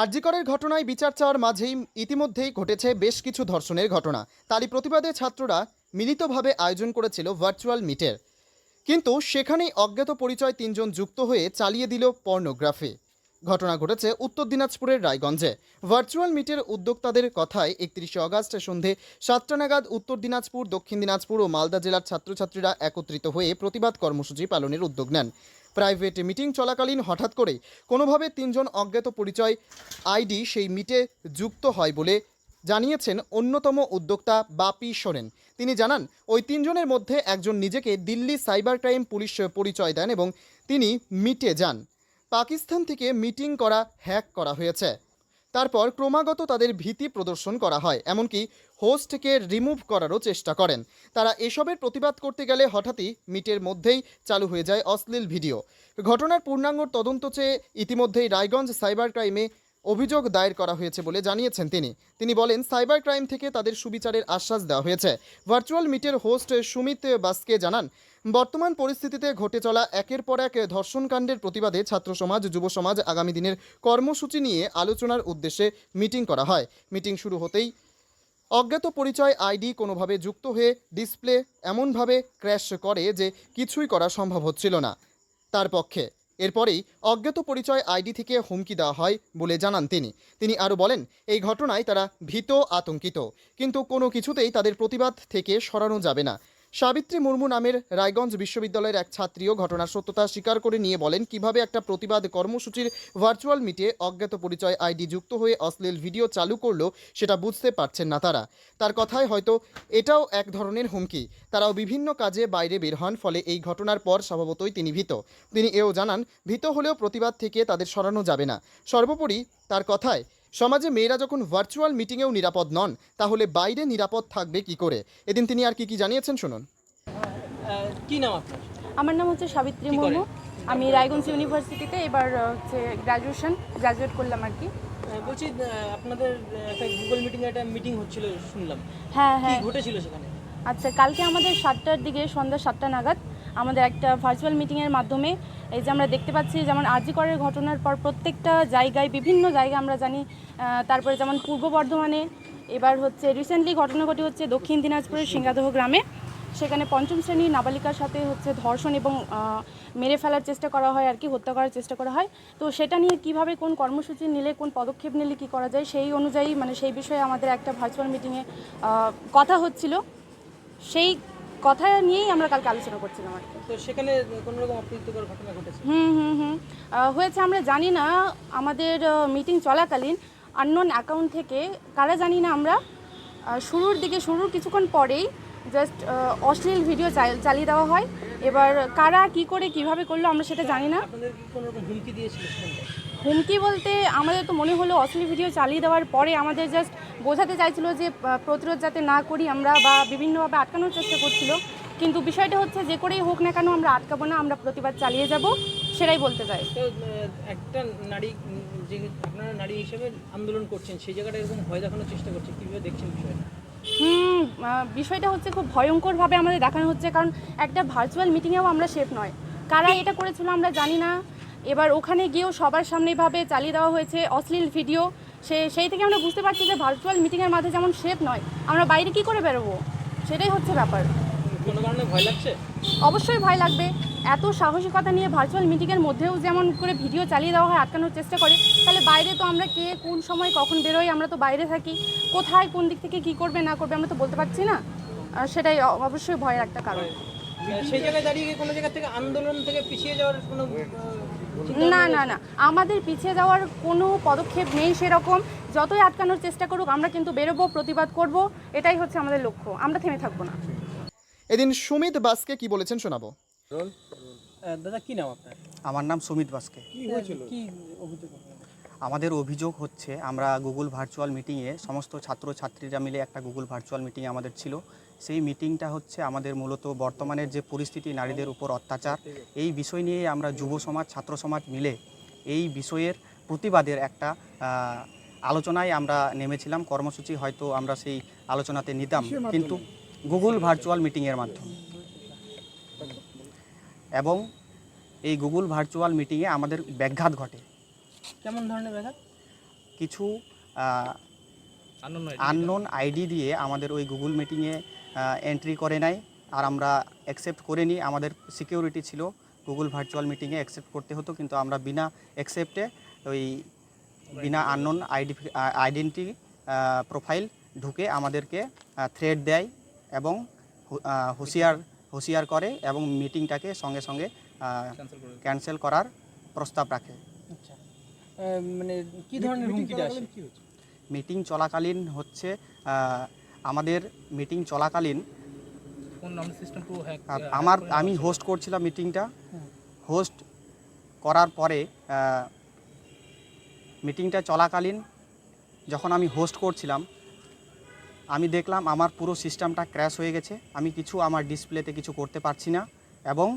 আরজিকরের ঘটনায় বিচার চাওয়ার মাঝেই ইতিমধ্যেই ঘটেছে বেশ কিছু ধর্ষণের ঘটনা। তারই প্রতিবাদে ছাত্ররা মিলিতভাবে আয়োজন করেছিল ভার্চুয়াল মিটের। কিন্তু সেখানেই অজ্ঞাত পরিচয় তিনজন যুক্ত হয়ে চালিয়ে দিল পর্নোগ্রাফি। ঘটনা ঘটেছে উত্তর দিনাজপুরের রায়গঞ্জে। ভার্চুয়াল মিটের উদ্যোক্তাদের কথায় একত্রিশে অগাস্ট সন্ধে সাতটা নাগাদ উত্তর দিনাজপুর, দক্ষিণ দিনাজপুর ও মালদা জেলার ছাত্রছাত্রীরা একত্রিত হয়ে প্রতিবাদ কর্মসূচি পালনের উদ্যোগ নেন। প্রাইভেট মিটিং চলাকালীন হঠাৎ করে কোনোভাবে তিনজন অজ্ঞাত পরিচয় আইডি সেই মিটে যুক্ত হয় বলে জানিয়েছেন অন্যতম উদ্যোক্তা বাপি সোরেন। তিনি জানান, ওই তিনজনের মধ্যে একজন নিজেকে দিল্লি সাইবার ক্রাইম পুলিশ পরিচয় দেন এবং তিনি মিটে যান। পাকিস্তান থেকে মিটিং করা হ্যাক করা হয়েছে। তারপর ক্রমাগত তাদের ভীতি প্রদর্শন করা হয়, এমনকি হোস্টকে রিমুভ করারও চেষ্টা করেন। তারা এসবের প্রতিবাদ করতে গেলে হঠাৎই মিটের মধ্যেই চালু হয়ে যায় অশ্লীল ভিডিও। ঘটনার পূর্ণাঙ্গ তদন্ত চেয়ে ইতিমধ্যেই রায়গঞ্জ সাইবার ক্রাইমে অভিযোগ দায়ের করা হয়েছে বলে জানিয়েছেন তিনি। তিনি বলেন, সাইবার ক্রাইম থেকে তাদের সুবিচারের আশ্বাস দেওয়া হয়েছে। ভার্চুয়াল মিটের হোস্ট সুমিত বাসকে জানান বর্তমান পরিস্থিতিতে ঘটে চলা একের পর এক ধর্ষণকাণ্ডের প্রতিবাদে ছাত্র সমাজ, যুব সমাজ আগামী দিনের কর্মসূচি নিয়ে আলোচনার উদ্দেশ্যে মিটিং করা হয়। মিটিং শুরু হতেই অজ্ঞাত পরিচয় আইডি কোনোভাবে যুক্ত হয়ে ডিসপ্লে এমনভাবে ক্র্যাশ করে যে কিছুই করা সম্ভব হচ্ছিল না। তার পক্ষে এরপরেই অজ্ঞাত পরিচয় আইডি থেকে হুমকি দেওয়া হয় বলে জানান তিনি। তিনি আরও বলেন, এই ঘটনায় তারা ভীত, আতঙ্কিত, কিন্তু কোনো কিছুতেই তাদের প্রতিবাদ থেকে সরানো যাবে না। সাবিত্রী মুর্মু নামের রায়গঞ্জ বিশ্ববিদ্যালয়ের এক ছাত্রীও ঘটনার সত্যতা স্বীকার করে নিয়ে বলেন, কীভাবে একটা প্রতিবাদ কর্মসূচির ভার্চুয়াল মিটে অজ্ঞাত পরিচয় আইডি যুক্ত হয়ে অশ্লীল ভিডিও চালু করল, সেটা বুঝতে পারছেন না তারা। তার কথায় হয়তো এটাও এক ধরনের হুমকি। তারাও বিভিন্ন কাজে বাইরে বের হন, ফলে এই ঘটনার পর স্বভাবতই তিনি ভীত। তিনি এও জানান, ভীত হলেও প্রতিবাদ থেকে তাদের সরানো যাবে না। সর্বোপরি তার কথায় সমাজে মেয়েরা যখন ভার্চুয়াল মিটিংয়েও নিরাপদ নন তাহলে বাইরে নিরাপদ থাকবে কি করে? এদিন তিনি আর কি কি জানিয়েছেন শুনুন। কি নাম আপনার? আমার নাম হচ্ছে সাবিত্রী মুর্মু। আমি রায়গঞ্জ ইউনিভার্সিটিতে এবার হচ্ছে গ্র্যাজুয়েশন গ্র্যাজুয়েট করলাম আর কি। বলছি আপনাদের একটা গুগল মিটিং একটা মিটিং হচ্ছিল শুনলাম। হ্যাঁ হ্যাঁ। ঘটেছিল সেখানে? আচ্ছা কালকে আমাদের সাতটার দিকে সন্ধ্যা সাতটা নাগাদ আমাদের একটা ভার্চুয়াল মিটিংয়ের মাধ্যমে এই যে আমরা দেখতে পাচ্ছি, যেমন করের ঘটনার পর প্রত্যেকটা জায়গায়, বিভিন্ন জায়গায় আমরা জানি তারপরে যেমন পূর্ব বর্ধমানে, এবার হচ্ছে রিসেন্টলি ঘটনা ঘটে হচ্ছে দক্ষিণ দিনাজপুরের সিংহাদহ গ্রামে। সেখানে পঞ্চম শ্রেণির নাবালিকার সাথে হচ্ছে ধর্ষণ এবং মেরে ফেলার চেষ্টা করা হয় আর কি, হত্যা করার চেষ্টা করা হয়। তো সেটা নিয়ে কীভাবে, কোন কর্মসূচি নিলে, কোন পদক্ষেপ নিলে কি করা যায়, সেই অনুযায়ী মানে সেই বিষয়ে আমাদের একটা ভার্চুয়াল মিটিংয়ে কথা হচ্ছিল। সেই কথা নিয়েই আমরা কালকে আলোচনা করছিলাম আর কি। তো সেখানে কোনো রকম অপ্রীতিকর ঘটনা ঘটেছে? হুম হুম হুম। হয়েছে আমরা জানি না আমাদের মিটিং চলাকালীন আননোন অ্যাকাউন্ট থেকে কারা জানি না আমরা শুরুর দিকে শুরুর কিছুক্ষণ পরেই জাস্ট অশ্লীল ভিডিও চালিয়ে দেওয়া হয়। এবার কারা কি করে কীভাবে করল আমরা সেটা জানি না। আপনাদের কি কোনো রকম হুমকি দিয়েছিল হুমকি বলতে আমাদের তো মনে হলো অশ্লীল ভিডিও চালিয়ে দেওয়ার পরে আমাদের জাস্ট বোঝাতে চাইছিল যে প্রতিরোধ যাতে না করি আমরা বা বিভিন্নভাবে আটকানোর চেষ্টা করছিল। কিন্তু বিষয়টা হচ্ছে যে করেই হোক না কেন আমরা আটকাবো না আমরা প্রতিবাদ চালিয়ে যাব সেটাই বলতে চাই। একটা নারী যে আপনারা নারী হিসেবে আন্দোলন করছেন সেই জায়গাটা এরকম ভয় দেখানোর চেষ্টা করছে কীভাবে দেখছেন বিষয়টা? হুম বিষয়টা হচ্ছে খুব ভয়ঙ্করভাবে আমাদের দেখানো হচ্ছে কারণ একটা ভার্চুয়াল মিটিংয়েও আমরা সেফ নয়। কারা এটা করেছিল আমরা জানি না। এবার ওখানে গিয়েও সবার সামনে এভাবে চালিয়ে দেওয়া হয়েছে অশ্লীল ভিডিও। সে সেই থেকে আমরা বুঝতে পারছি যে ভার্চুয়াল মিটিংয়ের মাঝে যেমন সেফ নয় আমরা বাইরে কি করে বেরোবো? সেটাই হচ্ছে ব্যাপার। কোনো কারণে ভয় লাগছে? অবশ্যই ভয় লাগবে। এত সাহসিকতা নিয়ে ভার্চুয়াল মিটিংয়ের মধ্যেও যেমন করে ভিডিও চালিয়ে দেওয়া হয় আটকানোর চেষ্টা করে তাহলে বাইরে তো আমরা কে কোন সময় কখন বেরোই আমরা তো বাইরে থাকি। কোথায় কোন দিক থেকে কি করবে না করবে আমরা তো বলতে পারছি না। সেটাই অবশ্যই ভয়ের একটা কারণ। সেই জায়গায় দাঁড়িয়ে কোনো জায়গা থেকে আন্দোলন থেকে পিছিয়ে যাওয়ার কোনো না না না। আমাদের পিছিয়ে যাওয়ার কোনো পদক্ষেপ নেই সেরকম। যতই আটকানোর চেষ্টা করুক আমরা কিন্তু বেরোবো প্রতিবাদ করব। এটাই হচ্ছে আমাদের লক্ষ্য। আমরা থেমে থাকব না। এদিন সুমিত বাসকে কি বলেছেন শোনাবো। দাদা কি নাম আপনার? আমার নাম সুমিত বাস্কে। কি হয়েছিল? কি অভিযোগ আমাদের অভিযোগ হচ্ছে আমরা গুগল ভার্চুয়াল মিটিংয়ে সমস্ত ছাত্রছাত্রীরা মিলে একটা গুগল ভার্চুয়াল মিটিং আমাদের ছিল। সেই মিটিংটা হচ্ছে আমাদের মূলত বর্তমানের যে পরিস্থিতি নারীদের উপর অত্যাচার এই বিষয় নিয়ে আমরা যুব সমাজ ছাত্র সমাজ মিলে এই বিষয়ের প্রতিবাদের একটা আহ, আলোচনায় আমরা নেমেছিলাম। কর্মসূচি হয়তো আমরা সেই আলোচনাতে নিতাম। কিন্তু গুগল ভার্চুয়াল মিটিংয়ের মাধ্যমে। এবং এই গুগল ভার্চুয়াল মিটিংয়ে আমাদের ব্যাঘাত ঘটে। কেমন ধরনের ব্যাঘাত? কিছু আননোন আইডি দিয়ে আমাদের ওই গুগল মিটিংয়ে এন্ট্রি করে নেয় আর আমরা অ্যাকসেপ্ট করে নিই। আমাদের সিকিউরিটি ছিল। গুগল ভার্চুয়াল মিটিংয়ে অ্যাকসেপ্ট করতে হতো। কিন্তু আমরা বিনা অ্যাকসেপ্টে ওই বিনা আননোন আইডি আইডেন্টি প্রোফাইল ঢুকে আমাদেরকে থ্রেড দেয় এবং হুঁশিয়ার হুঁশিয়ার করে এবং মিটিংটাকে সঙ্গে সঙ্গে ক্যান্সেল করার প্রস্তাব রাখে। আচ্ছা। মানে কি ধরনের হুমকিটা আসে মিটিং চলাকালীন হচ্ছে? আমাদের মিটিং চলাকালীন আমার আমি হোস্ট করছিলাম মিটিংটা হোস্ট করার পরে মিটিংটা চলাকালীন যখন আমি হোস্ট করছিলাম আমি দেখলাম আমার পুরো সিস্টেমটা ক্র্যাশ হয়ে গেছে। আমি কিছু আমার ডিসপ্লেতে কিছু করতে পারছি না এবং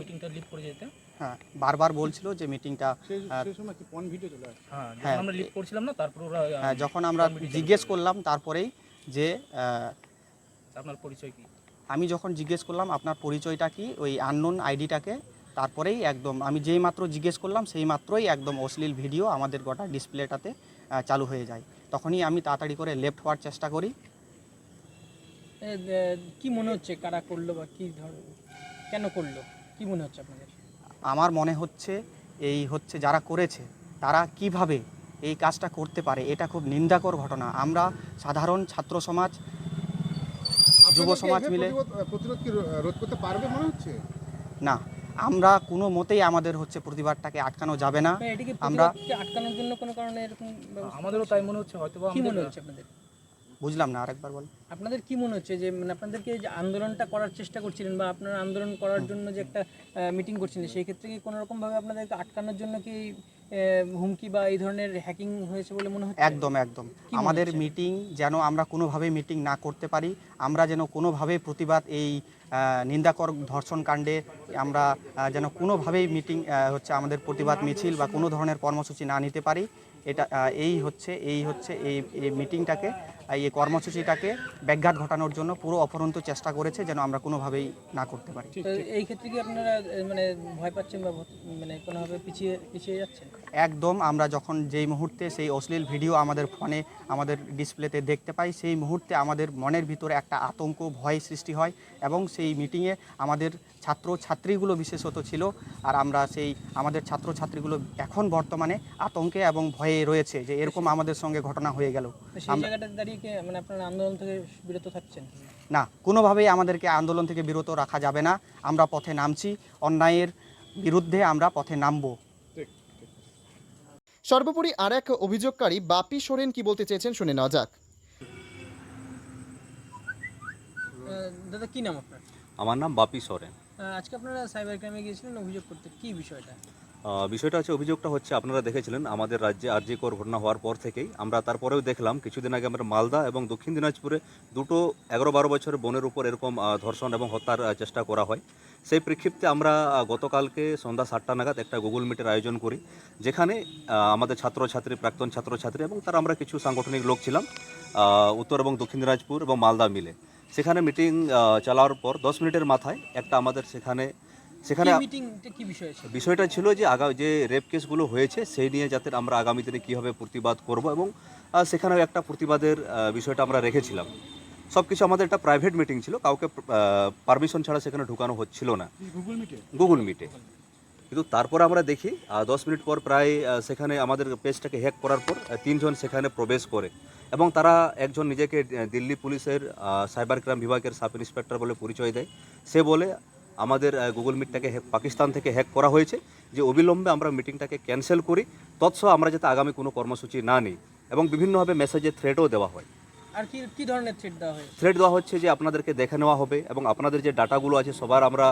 মিটিংটা লিভ করে যেতে। হ্যাঁ বারবার বলছিল যে মিটিংটা হ্যাঁ হ্যাঁ আমরা লিভ করছিলাম না তারপর ওরা হ্যাঁ, যখন আমরা জিজ্ঞেস করলাম তারপরেই যে আপনার পরিচয় কি? আমি যখন জিজ্ঞেস করলাম আপনার পরিচয়টা কি? ওই আননোন আইডিটাকে তারপরেই একদম আমি যেই মাত্র জিজ্ঞেস করলাম সেই মাত্রই একদম অশ্লীল ভিডিও আমাদের গোটা ডিসপ্লেটাতে চালু হয়ে যায়। তখনই আমি তাড়াতাড়ি করে লেফট হওয়ার চেষ্টা করি। কি মনে হচ্ছে কারা করল বা কি ধর কেন করল? কি মনে হচ্ছে আপনাদের? আমার মনে হচ্ছে এই হচ্ছে যারা করেছে তারা কীভাবে এই কাজটা করতে পারে? এটা খুব নিন্দাকর ঘটনা। আমরা সাধারণ ছাত্র সমাজ যুব সমাজ মিলে প্রতিরোধ- প্রতিরোধ কি রোধ করতে পারবে মনে হচ্ছে? না আমরা কোনো মতেই আমাদের হচ্ছে প্রতিবাদটাকে আটকানো যাবে না। আমরা আটকানোর জন্য কোনো কারণে এরকম আমাদেরও তাই মনে হচ্ছে হয়তো কি মনে হচ্ছে আপনাদের? বুঝলাম না আরেকবার বল। আপনাদের কি মনে হচ্ছে যে মানে আপনাদেরকে যে আন্দোলনটা করার চেষ্টা করছিলেন বা আপনারা আন্দোলন করার জন্য যে একটা মিটিং করছিলেন সেই ক্ষেত্রে কি কোনো রকম ভাবে আপনাদেরকে আটকানোর জন্য কি হুমকি বা এই ধরনের হ্যাকিং হয়েছে বলে মনে হচ্ছে? একদম একদম। আমাদের মিটিং যেন আমরা কোনোভাবে মিটিং না করতে পারি আমরা যেন কোনোভাবে প্রতিবাদ এই নিন্দাকর ধর্ষণ কাণ্ডে আমরা যেন কোনোভাবেই মিটিং হচ্ছে আমাদের প্রতিবাদ মিছিল বা কোনো ধরনের কর্মসূচি না নিতে পারি। এটা এই হচ্ছে এই হচ্ছে এই মিটিংটাকে এই কর্মসূচিটাকে ব্যাঘাত ঘটানোর জন্য পুরো অপরন্ত চেষ্টা করেছে যেন আমরা কোনোভাবেই না করতে পারি। এই ক্ষেত্রে কি আপনারা মানে ভয় পাচ্ছেন বা মানে কোনোভাবে পিছিয়ে পিছিয়ে যাচ্ছেন? একদম আমরা যখন যেই মুহূর্তে সেই অশ্লীল ভিডিও আমাদের ফোনে আমাদের ডিসপ্লেতে দেখতে পাই সেই মুহূর্তে আমাদের মনের ভিতরে একটা আতঙ্ক ভয় সৃষ্টি হয় এবং সেই মিটিংয়ে আমাদের ছাত্র ছাত্রীগুলো বিশেষত ছিল আর আমরা সেই আমাদের ছাত্র ছাত্রীগুলো এখন বর্তমানে আতঙ্কে এবং ভয়ে রয়েছে যে এরকম আমাদের সঙ্গে ঘটনা হয়ে গেল। মানে আপনারা আন্দোলন থেকে বিরত থাকছেন? না কোনোভাবেই আমাদেরকে আন্দোলন থেকে বিরত রাখা যাবে না। আমরা পথে নামছি অন্যায়ের বিরুদ্ধে আমরা পথে নামবো। সর্বোপরি আর এক অভিযোগকারী বাপি সোরেন কি বলতে চেয়েছেন শুনে নেওয়া যাক। দাদা কি নাম আপনার? আমার নাম বাপি সরেন। আজকে আপনারা সাইবার ক্রাইমে গিয়েছিলেন, অভিযোগ করতে কি বিষয়টা? বিষয়টা হচ্ছে, অভিযোগটা হচ্ছে, আপনারা দেখেছিলেন, আমাদের রাজ্যে আর আরজি কর ঘটনা হওয়ার পর থেকেই, আমরা তারপরেও দেখলাম, কিছুদিন আগে আমরা মালদা এবং দক্ষিণ দিনাজপুরে দুটো এগারো বারো বছরের বোনের উপর এরকম ধর্ষণ এবং হত্যার চেষ্টা করা হয়। সেই প্রেক্ষিপ্তে আমরা গতকালকে সন্ধ্যা সাতটা নাগাদ একটা গুগল মিটের আয়োজন করি, যেখানে আমাদের ছাত্রছাত্রী, প্রাক্তন ছাত্রছাত্রী এবং তার আমরা কিছু সাংগঠনিক লোক ছিলাম উত্তর এবং দক্ষিণ দিনাজপুর এবং মালদা মিলে। সেখানে মিটিং চালাওয়ার পর দশ মিনিটের মাথায় একটা আমাদের সেখানে সেখানে মিটিংটা কি বিষয় ছিল? বিষয়টা ছিল যে আগা যে রেপ কেসগুলো হয়েছে সেই নিয়ে যাতে আমরা আগামী দিনে কীভাবে প্রতিবাদ করব এবং সেখানেও একটা প্রতিবাদের বিষয়টা আমরা রেখেছিলাম। সব কিছু আমাদের একটা প্রাইভেট মিটিং ছিল কাউকে পারমিশন ছাড়া সেখানে ঢুকানো হচ্ছিল না। গুগল মিটে গুগল মিটে কিন্তু তারপরে আমরা দেখি দশ মিনিট পর প্রায় সেখানে আমাদের পেজটাকে হ্যাক করার পর তিনজন সেখানে প্রবেশ করে। এবং তারা একজন নিজেকে দিল্লি পুলিশের সাইবার ক্রাইম বিভাগের সাব ইন্সপেক্টর বলে পরিচয় দেয়। সে বলে আমাদের গুগল মিটটাকে পাকিস্তান থেকে হ্যাক করা হয়েছে। যে অবিলম্বে আমরা মিটিংটাকে ক্যান্সেল করি তৎসহ আমরা যাতে আগামী কোনো কর্মসূচি না নিই। এবং বিভিন্নভাবে মেসেজে থ্রেটও দেওয়া হয়। আর কি কি ধরনের থ্রেট দেওয়া হয়েছে থ্রেড দেওয়া হচ্ছে যে আপনাদেরকে দেখে নেওয়া হবে এবং আপনাদের যে ডাটাগুলো আছে সবার আমরা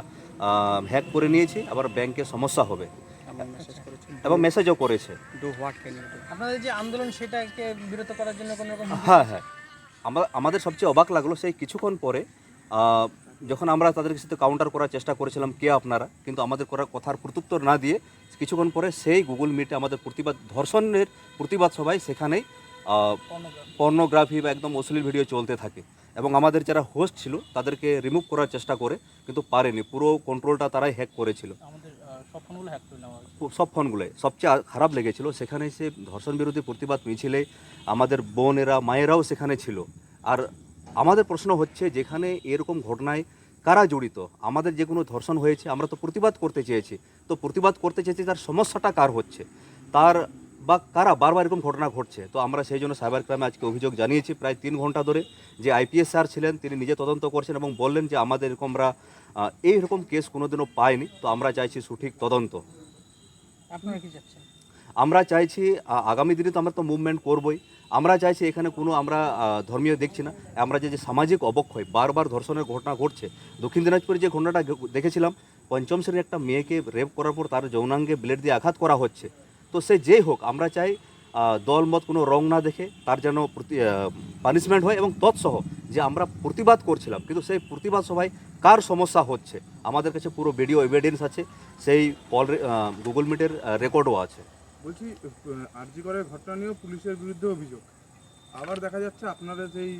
হ্যাক করে নিয়েছি। আবার ব্যাংকে সমস্যা হবে। এবং মেসেজও করেছে। আপনাদের যে আন্দোলন সেটাকে বিরত করার জন্য কোনো রকম হ্যাঁ হ্যাঁ। আমরা আমাদের সবচেয়ে অবাক লাগল সেই কিছুক্ষণ পরে যখন আমরা তাদের সাথে কাউন্টার করার চেষ্টা করেছিলাম কে আপনারা? কিন্তু আমাদের করার কথার প্রত্যুত্তর না দিয়ে কিছুক্ষণ পরে সেই গুগল মিটে আমাদের প্রতিবাদ ধর্ষণের প্রতিবাদ সবাই সেখানেই পর্নোগ্রাফি বা একদম অশ্লীল ভিডিও চলতে থাকে। এবং আমাদের যারা হোস্ট ছিল তাদেরকে রিমুভ করার চেষ্টা করে কিন্তু পারেনি। পুরো কন্ট্রোলটা তারাই হ্যাক করেছিল। সব ফোনগুলো সবচেয়ে খারাপ লেগেছিল, সেখানে সে ধর্ষণ বিরোধী প্রতিবাদ মিছিলে আমাদের বোনেরা, মায়েরাও সেখানে ছিল। আর আমাদের প্রশ্ন হচ্ছে, যেখানে এরকম ঘটনায় কারা জড়িত? আমাদের যে কোনো ধর্ষণ হয়েছে, আমরা তো প্রতিবাদ করতে চেয়েছি। তো প্রতিবাদ করতে চেয়েছি, তার সমস্যাটা কার হচ্ছে? তার বা কারা বারবার এরকম ঘটনা ঘটছে? তো আমরা সেই জন্য সাইবার ক্রাইমে আজকে অভিযোগ জানিয়েছি প্রায় তিন ঘণ্টা ধরে যে আইপিএস স্যার ছিলেন তিনি নিজে তদন্ত করছেন এবং বললেন যে আমাদের এরকম আমরা আহ, এইরকম কেস কোনোদিনও পাইনি। তো আমরা চাইছি সঠিক তদন্ত। আপনারা কি চাচ্ছেন? আমরা চাইছি আগামী দিনে তো আমরা তো মুভমেন্ট করবই। আমরা চাইছি এখানে কোনো আমরা ধর্মীয় দেখছি না। আমরা যে যে সামাজিক অবক্ষয় বারবার ধর্ষণের ঘটনা ঘটছে। দক্ষিণ দিনাজপুরে যে ঘটনাটা দেখেছিলাম পঞ্চম শ্রেণির একটা মেয়েকে রেপ করার পর তার যৌনাঙ্গে ব্লেড দিয়ে আঘাত করা হচ্ছে। তো সে যেই হোক আমরা চাই দলমত কোনো রং না দেখে তার যেন পানিশমেন্ট হয় এবং তৎসহ যে আমরা প্রতিবাদ করছিলাম কিন্তু সেই প্রতিবাদ সভায় কার সমস্যা হচ্ছে? আমাদের কাছে পুরো ভিডিও এভিডেন্স আছে সেই কল গুগল মিটের রেকর্ডও আছে। বলছি আরজি করের ঘটনা নিয়েও পুলিশের বিরুদ্ধে অভিযোগ। আবার দেখা যাচ্ছে আপনারা যেই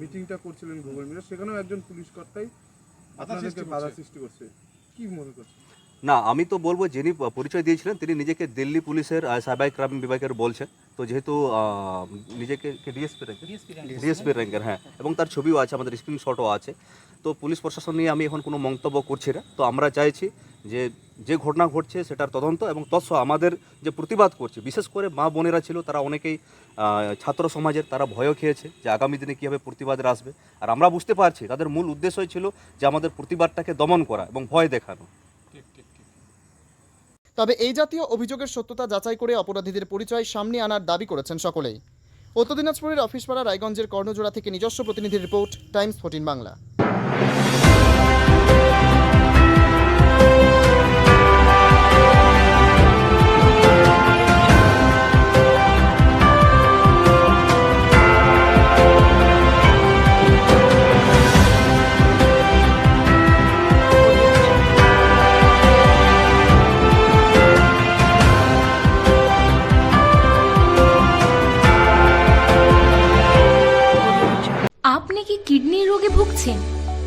মিটিংটা করছিলেন গুগল মিটে সেখানেও একজন পুলিশ কর্তাই আপনাদেরকে বাধা সৃষ্টি করছে। কি মনে করছেন? না আমি তো বলব যিনি পরিচয় দিয়েছিলেন তিনি নিজেকে দিল্লি পুলিশের সাইবার ক্রাইম বিভাগের বলছেন। তো যেহেতু নিজেকে ডিএসপি র্যাঙ্কের ডিএসপি র্যাঙ্কের হ্যাঁ। এবং তার ছবিও আছে আমাদের স্ক্রিনশটও আছে। তো পুলিশ প্রশাসন নিয়ে আমি এখন কোনো মন্তব্য করছি না। তো আমরা চাইছি যে যে ঘটনা ঘটছে সেটার তদন্ত এবং তৎসহ আমাদের যে প্রতিবাদ করছে বিশেষ করে মা বোনেরা ছিল তারা অনেকেই ছাত্র সমাজের তারা ভয় খেয়েছে যে আগামী দিনে কীভাবে প্রতিবাদের আসবে। আর আমরা বুঝতে পারছি তাদের মূল উদ্দেশ্যই ছিল যে আমাদের প্রতিবাদটাকে দমন করা এবং ভয় দেখানো। তবে এই জাতীয় অভিযোগের সত্যতা যাচাই করে অপরাধীদের পরিচয় সামনে আনার দাবি করেছেন সকলেই। উত্তর দিনাজপুরের অফিসপাড়া রায়গঞ্জের কর্ণজোড়া থেকে নিজস্ব প্রতিনিধি রিপোর্ট, টাইমস ফোর্টিন বাংলা।